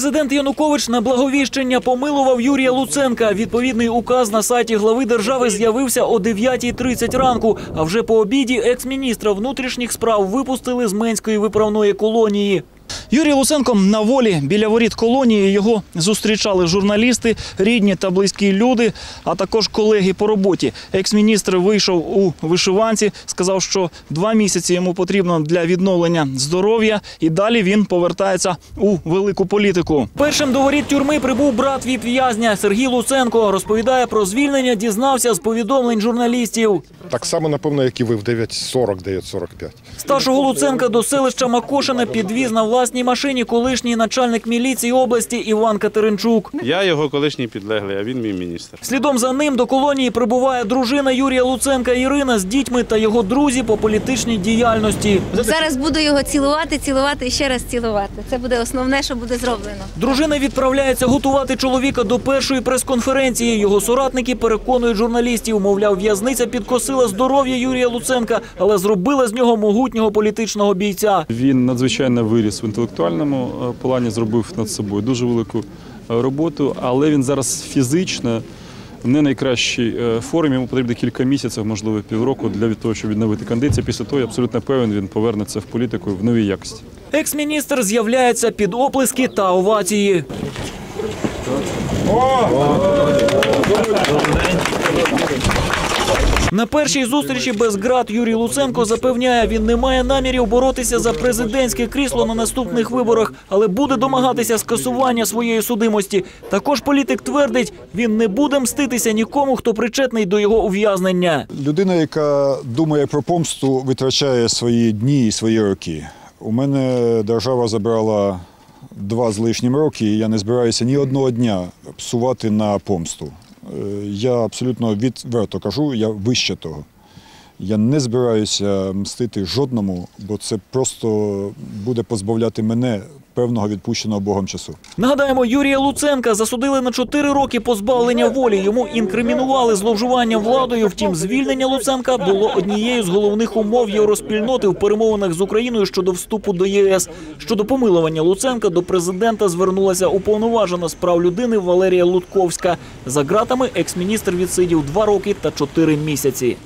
Президент Янукович на благовіщення помилував Юрія Луценка. Відповідний указ на сайті глави держави з'явився о 9.30 ранку. А вже по обіді екс-міністра внутрішніх справ випустили з Менської виправної колонії. Юрій Луценко на волі біля воріт колонії його зустрічали журналісти, рідні та близькі люди, а також колеги по роботі. Екс-міністр вийшов у вишиванці, сказав, що два місяці йому потрібно для відновлення здоров'я, і далі він повертається у велику політику. Першим до воріт тюрми прибув брат віп-в'язня Сергій Луценко. Розповідає про звільнення, дізнався з повідомлень журналістів. Так само, напевно, як і ви в 9.40, 9.45. Старшого Луценка до селища Макошине підвіз на власній машині колишній начальник міліції області Іван Катеринчук. Я його колишній підлеглий, а він мій міністр. Слідом за ним до колонії прибуває дружина Юрія Луценка Ірина з дітьми та його друзі по політичній діяльності. Зараз буду його цілувати, цілувати і ще раз цілувати. Це буде основне, що буде зроблено. Дружина відправляється готувати чоловіка до першої прес-конференції. Його соратники переконують журналістів, мовляв, в'язниця підкосила здоров'я Юрія Луценка, але зробила з нього могутнього політичного бійця. Він надзвичайно виріс в інтелектуальному е, плані, зробив над собою дуже велику е, роботу, але він зараз фізично в не найкращій е, формі. Йому потрібно кілька місяців, можливо, півроку для того, щоб відновити кондицію. Після того я абсолютно певен, він повернеться в політику в новій якості. Екс-міністр з'являється під оплески та овації. На першій зустрічі без град Юрій Луценко запевняє, він не має намірів боротися за президентське крісло на наступних виборах, але буде домагатися скасування своєї судимості. Також політик твердить, він не буде мститися нікому, хто причетний до його ув'язнення. Людина, яка думає про помсту, витрачає свої дні і свої роки. У мене держава забрала два з лишнім роки, і я не збираюся ні одного дня псувати на помсту. Е, Я абсолютно відверто кажу, я вище того. Я не збираюся мстити жодному, бо це просто буде позбавляти мене певного відпущеного Богом часу. Нагадаємо, Юрія Луценка засудили на 4 роки позбавлення волі. Йому інкримінували зловживання владою. Втім, звільнення Луценка було однією з головних умов євроспільноти в перемовинах з Україною щодо вступу до ЄС. Щодо помилування Луценка до президента звернулася уповноважена з прав людини Валерія Лутковська. За ґратами екс-міністр відсидів 2 роки та 4 місяці.